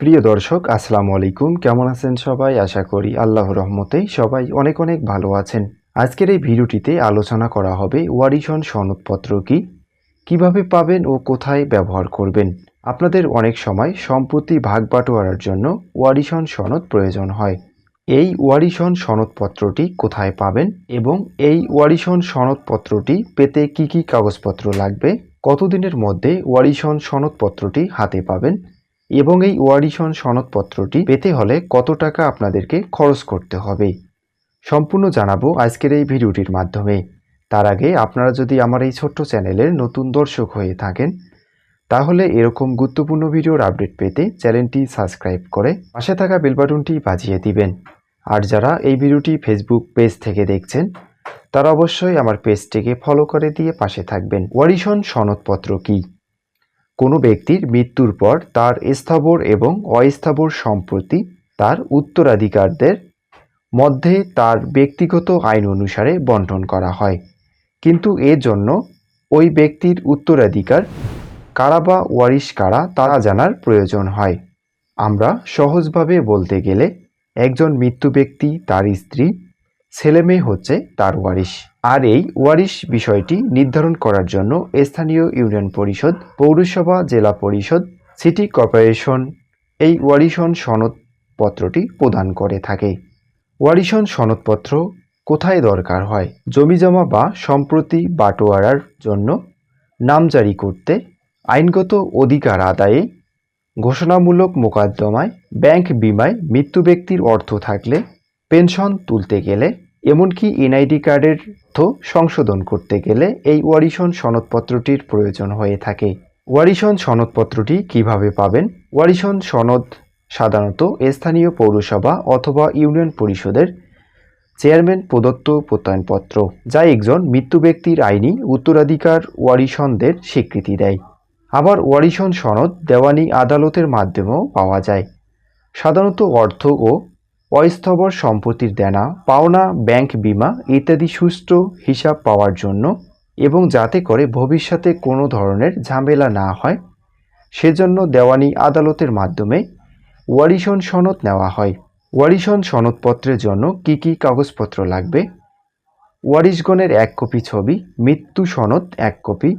প্রিয় দর্শক, আসসালামু আলাইকুম। কেমন আছেন সবাই? আশা করি আল্লাহর রহমতে সবাই অনেক অনেক ভালো আছেন। আজকের এই ভিডিওটিতে আলোচনা করা হবে ওয়ারিশন সনদপত্র কি, কীভাবে পাবেন ও কোথায় ব্যবহার করবেন। আপনাদের অনেক সময় সম্পত্তি ভাগ বাটোয়ারার জন্য ওয়ারিশন সনদ প্রয়োজন হয়। এই ওয়ারিশন সনদপত্রটি কোথায় পাবেন এবং এই ওয়ারিশন সনদপত্রটি পেতে কি কি কাগজপত্র লাগবে, কতদিনের মধ্যে ওয়ারিশন সনদপত্রটি হাতে পাবেন এবং এই ওয়ারিশন সনদপত্রটি পেতে হলে কত টাকা আপনাদেরকে খরচ করতে হবে। সম্পূর্ণ জানাব আজকের এই ভিডিওটির মাধ্যমে। তার আগে আপনারা যদি আমার এই ছোট্ট চ্যানেলের নতুন দর্শক হয়ে থাকেন, তাহলে এরকম গুরুত্বপূর্ণ ভিডিওর আপডেট পেতে চ্যানেলটি সাবস্ক্রাইব করে পাশে থাকা বেল বাটনটি বাজিয়ে দিবেন। আর যারা এই ভিডিওটি ফেসবুক পেজ থেকে দেখছেন, তারা অবশ্যই আমার পেজটিকে ফলো করে দিয়ে পাশে থাকবেন। ওয়ারিশন সনদপত্র কী? কোনো ব্যক্তির মৃত্যুর পর তার স্থাবর এবং অস্থাবর সম্পত্তি তার উত্তরাধিকারদের মধ্যে তার ব্যক্তিগত আইন অনুসারে বন্টন করা হয়। কিন্তু এর জন্য ওই ব্যক্তির উত্তরাধিকার কারা বা ওয়ারিশ কারা তারা জানার প্রয়োজন হয়। আমরা সহজভাবে বলতে গেলে একজন মৃত্যু ব্যক্তি তার স্ত্রী ছেলেমেয়ে হচ্ছে তার ওয়ারিশ। আর এই ওয়ারিশ বিষয়টি নির্ধারণ করার জন্য স্থানীয় ইউনিয়ন পরিষদ, পৌরসভা, জেলা পরিষদ, সিটি কর্পোরেশন এই ওয়ারিশন সনদপত্রটি প্রদান করে থাকে। ওয়ারিশন সনদপত্র কোথায় দরকার হয়? জমিজমা বা সম্প্রতি বাটোয়ারার জন্য নামজারি করতে আইনগত অধিকার আদায়ে ঘোষণামূলক মোকদ্দমায় ব্যাংক বিমায় মৃত্যু ব্যক্তির অর্থ থাকলে পেনশন তুলতে গেলে এমনকি এনআইডি কার্ডের তথ্য সংশোধন করতে গেলে এই ওয়ারিশন সনদপত্রটির প্রয়োজন হয়ে থাকে। ওয়ারিশন সনদপত্রটি কীভাবে পাবেন? ওয়ারিশন সনদ সাধারণত স্থানীয় পৌরসভা অথবা ইউনিয়ন পরিষদের চেয়ারম্যান প্রদত্ত প্রত্যয়নপত্র, যা একজন মৃত্যু ব্যক্তির আইনি উত্তরাধিকার ওয়ারিশনদের স্বীকৃতি দেয়। আবার ওয়ারিশন সনদ দেওয়ানি আদালতের মাধ্যমেও পাওয়া যায়। সাধারণত অর্থ ও অস্থাবর সম্পত্তির দেনা, পাওনা, ব্যাংক বিমা ইত্যাদি সুষ্ঠু হিসাব পাওয়ার জন্য এবং যাতে করে ভবিষ্যতে কোনো ধরনের ঝামেলা না হয়, সেজন্য দেওয়ানি আদালতের মাধ্যমে ওয়ারিশন সনদ নেওয়া হয়। ওয়ারিশন সনদপত্রের জন্য কি কি কাগজপত্র লাগবে? ওয়ারিশগণের এক কপি ছবি, মৃত্যু সনদ এক কপি,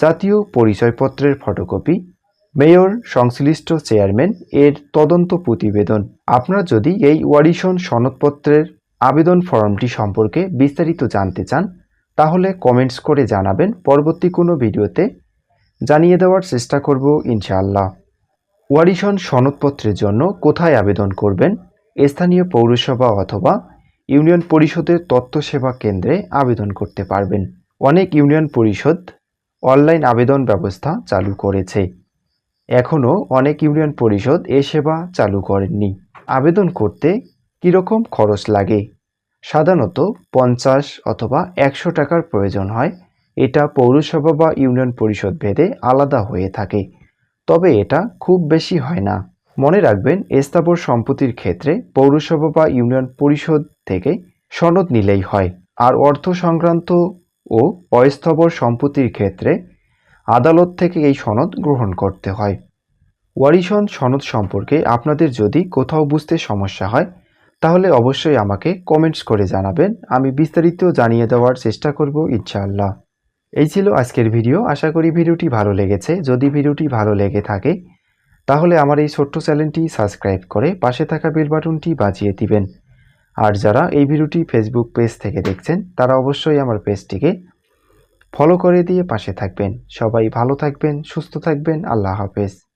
জাতীয় পরিচয়পত্রের ফটোকপি মেয়র, সংশ্লিষ্ট চেয়ারম্যান এর তদন্ত প্রতিবেদন। আপনারা যদি এই ওয়ারিশন সনদপত্রের আবেদন ফর্মটি সম্পর্কে বিস্তারিত জানতে চান, তাহলে কমেন্টস করে জানাবেন। পরবর্তী কোনো ভিডিওতে জানিয়ে দেওয়ার চেষ্টা করব ইনশাআল্লাহ। ওয়ারিশন সনদপত্রের জন্য কোথায় আবেদন করবেন? স্থানীয় পৌরসভা অথবা ইউনিয়ন পরিষদের তথ্য সেবা কেন্দ্রে আবেদন করতে পারবেন। অনেক ইউনিয়ন পরিষদ অনলাইন আবেদন ব্যবস্থা চালু করেছে। এখনও অনেক ইউনিয়ন পরিষদ এ সেবা চালু করেননি। আবেদন করতে কীরকম খরচ লাগে? সাধারণত পঞ্চাশ অথবা একশো টাকার প্রয়োজন হয়। এটা পৌরসভা বা ইউনিয়ন পরিষদ ভেদে আলাদা হয়ে থাকে। তবে এটা খুব বেশি হয় না। মনে রাখবেন, স্থাবর সম্পত্তির ক্ষেত্রে পৌরসভা বা ইউনিয়ন পরিষদ থেকে সনদ নিলেই হয়। আর অর্থ সংক্রান্ত ও অস্থাবর সম্পত্তির ক্ষেত্রে আদালত থেকে এই সনদ গ্রহণ করতে হয়। ওয়ারিশন সনদ সম্পর্কে আপনাদের যদি কোথাও বুঝতে সমস্যা হয়, তাহলে অবশ্যই আমাকে কমেন্টস করে জানাবেন। আমি বিস্তারিত জানিয়ে দেওয়ার চেষ্টা করব ইনশাআল্লাহ। এই ছিল আজকের ভিডিও। আশা করি ভিডিওটি ভালো লেগেছে। যদি ভিডিওটি ভালো লেগে থাকে, তাহলে আমার এই ছোট্ট চ্যানেলটি সাবস্ক্রাইব করে পাশে থাকা বেল বাটনটি বাজিয়ে দিবেন। আর যারা এই ভিডিওটি ফেসবুক পেজ থেকে দেখছেন, তারা অবশ্যই আমার পেজটিকে ফলো করে দিয়ে পাশে থাকবেন। সবাই ভালো থাকবেন সুস্থ থাকবেন। আল্লাহ হাফেজ।